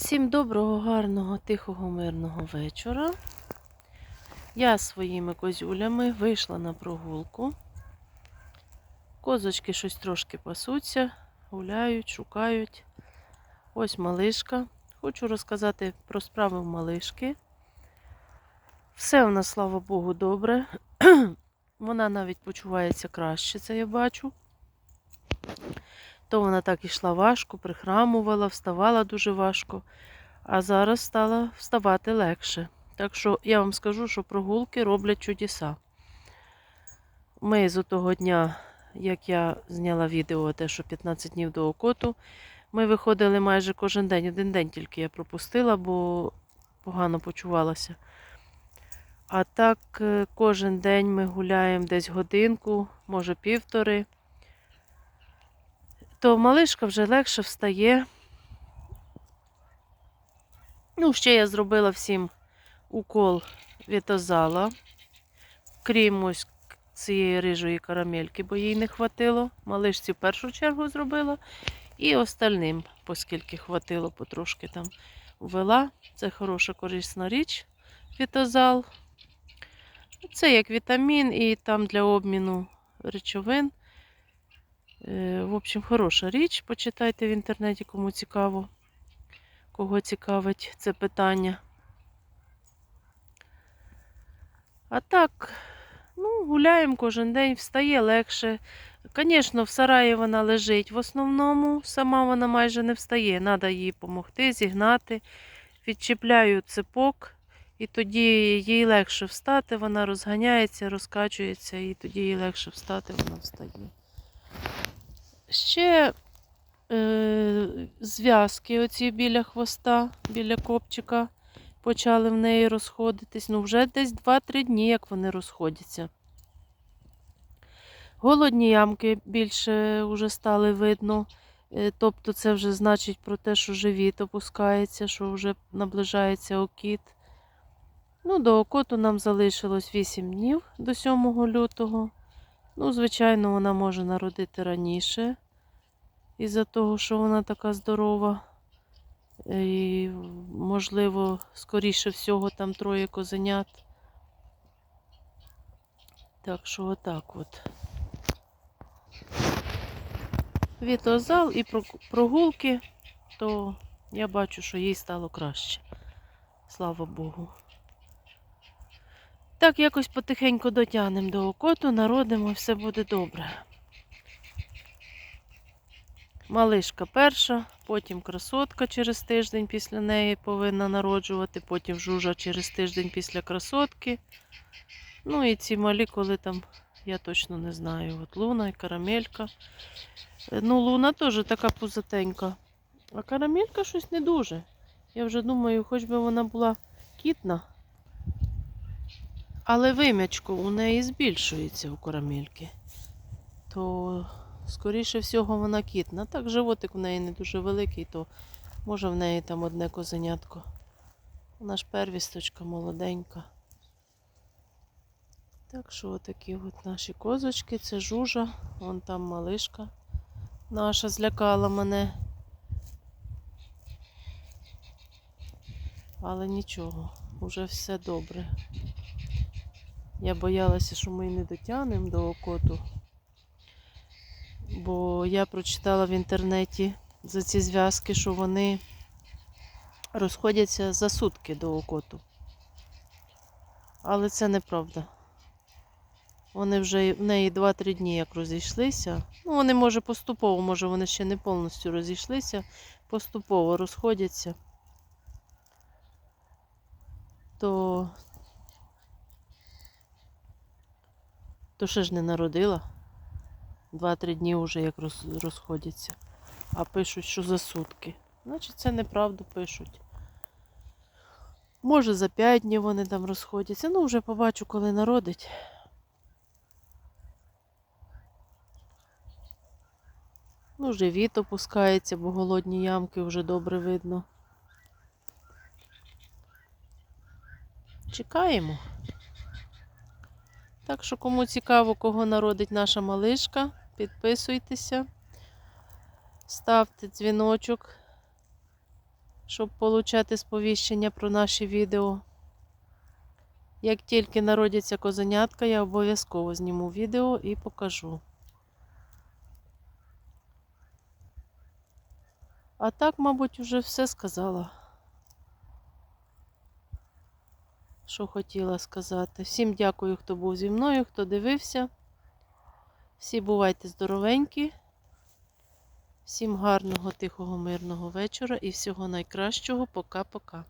Всім доброго, гарного, тихого, мирного вечора. Я своїми козюлями вийшла на прогулку. Козочки щось трошки пасуться, гуляють, шукають. Ось малишка. Хочу розказати про справи малишки. Все в нас, слава Богу, добре. Вона навіть почувається краще, це я бачу. То вона так ішла важко, прихрамувала, вставала дуже важко, а зараз стала вставати легше. Так що я вам скажу, що прогулки роблять чудеса. Ми з того дня, як я зняла відео, те, що 15 днів до окоту, ми виходили майже кожен день. Один день тільки я пропустила, бо погано почувалася. А так е, кожен день ми гуляємо десь годинку, може півтори то малишка вже легше встає. Ну, ще я зробила всім укол вітозала, крім ось цієї рижої карамельки, бо їй не хватило. Малишці в першу чергу зробила. І остальним, оскільки хватило, потрошки там ввела. Це хороша корисна річ, вітозал. Це як вітамін і там для обміну речовин. Е, В общем, хороша річ. Почитайте в інтернеті, кому цікаво, кого цікавить це питання. А так, ну, гуляємо кожен день, встає легше. Звісно, в сараї вона лежить. В основному сама вона майже не встає. Треба їй допомогти, зігнати. Відчіпляю цепок, і тоді їй легше встати, вона розганяється, розкачується, і тоді їй легше встати, вона встає. Ще е, зв'язки оці біля хвоста, біля копчика почали в неї розходитись. Ну, вже десь 2-3 дні, як вони розходяться. Голодні ямки більше вже стали видно. Е, Тобто це вже значить про те, що живіт опускається, що вже наближається окіт. Ну, до окоту нам залишилось 8 днів до 7 лютого. Ну, звичайно, вона може народити раніше, із-за того, що вона така здорова. І, можливо, скоріше всього, там троє козенят. Так що отак от. Вітозал і прогулки, то я бачу, що їй стало краще. Слава Богу. Так, якось потихеньку дотягнемо до окоту, народимо, все буде добре. Малишка перша, потім красотка через тиждень після неї повинна народжувати, потім жужа через тиждень після красотки. Ну і ці малі, коли там, я точно не знаю. От Луна і карамелька. Ну, Луна теж така пузатенька. А карамелька щось не дуже. Я вже думаю, хоч би вона була кітна. Але вим'ячко у неї збільшується у карамельки. То, скоріше всього, вона кітна. Так, животик у неї не дуже великий, то може в неї там одне козенятко. Вона ж первісточка молоденька. Так що отакі от наші козочки, це жужа, вон там малишка наша злякала мене. Але нічого, вже все добре. Я боялася, що ми не дотягнемо до окоту, бо я прочитала в інтернеті за ці зв'язки, що вони розходяться за сутки до окоту. Але це неправда. Вони вже в неї 2-3 дні як розійшлися. Ну, вони, може, поступово, може, вони ще не повністю розійшлися, поступово розходяться. То То ще ж не народила. Два-три дні вже як роз, розходяться. А пишуть, що за сутки. Значить, це неправду пишуть. Може, за п'ять днів вони там розходяться. Ну, вже побачу, коли народить. Ну, живіт опускається, бо голодні ямки вже добре видно. Чекаємо. Так що, кому цікаво, кого народить наша малишка, підписуйтеся, ставте дзвіночок, щоб отримати сповіщення про наші відео. Як тільки народяться козенятка, я обов'язково зніму відео і покажу. А так, мабуть, вже все сказала. Що хотіла сказати. Всім дякую, хто був зі мною, хто дивився. Всі бувайте здоровенькі. Всім гарного, тихого, мирного вечора і всього найкращого. Пока-пока.